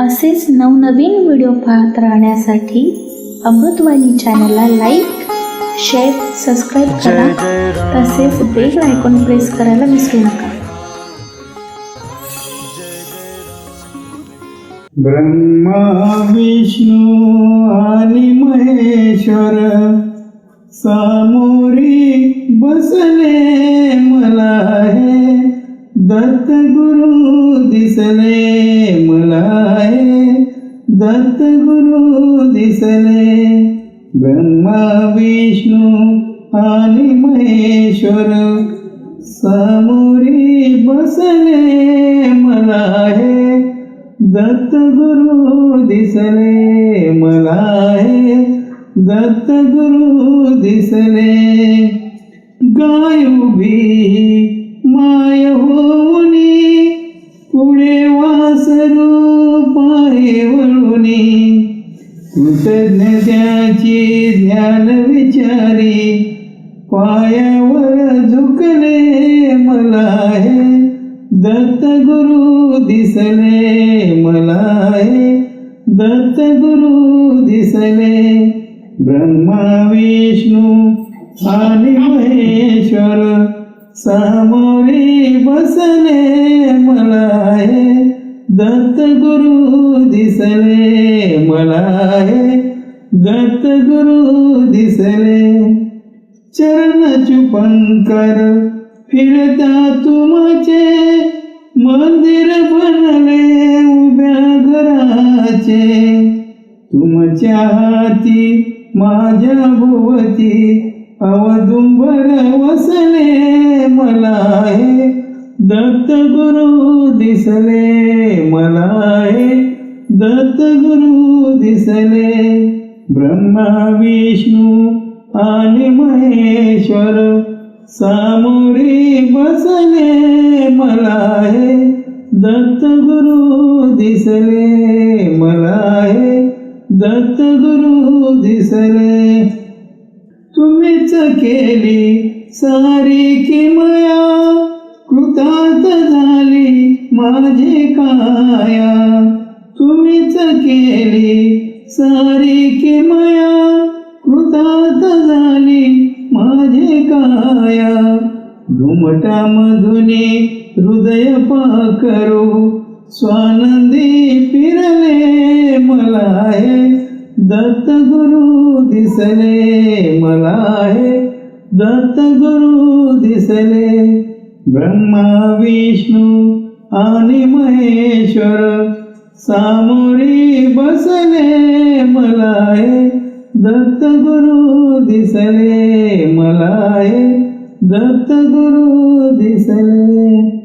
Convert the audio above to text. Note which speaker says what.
Speaker 1: असेच नवनवीन व्हिडिओ पाहत राहण्यासाठी अमृतवाणी चॅनलला लाईक शेअर सबस्क्राईब करा. तसेच बेल आयकॉन प्रेस करायला विसरू नका.
Speaker 2: ब्रह्मा विष्णू आणि महेश्वर सामोरी बसले मला हे दत्त गुरु दिसले. दत्त गुरु दिसले ब्रह्मा विष्णू आणि महेश्वर. सामोरी बसले मला हे दत्त गुरु दिसले मला हे दत्त गुरु दिसले. गाय उभी पाय वळुनी कृतज्ञ त्याची ज्ञान विचारी. पायावर झुकले मला हे दत्त गुरु दिसले मला हे दत्त गुरु दिसले. ब्रह्मा विष्णू आणि महेश्वर सामोरी बसले मला हे दत्त गुरु दिसले मला हे दत्त गुरु दिसले. चरण चुपंकर फिरता तुमचे. मंदिर बनले उभ्या घराचे. तुमच्या हाती माझ्या भोवती अवदुंबर वसले. दत्त गुरु दिसले मला हे दत्त गुरु दिसले ब्रह्मा विष्णू आणि महेश्वर. सामोरी बसले मला हे दत्त गुरु दिसले मला हे दत्त गुरु दिसले. तुम्हीच केली सारी किंमत. माझी काया तुम्हीच केली सारी किमया कृतात झाली माझी काया घुमटा मधुनी हृदय पाकरू स्वानंदी फिरले मला हे दत्त गुरु दिसले मला हे दत्त गुरु दिसले. ब्रह्मा विष्णू आणि महेश्वर सामोरी बसले मला दत्त गुरु दिसले मला दत्त गुरु दिसले.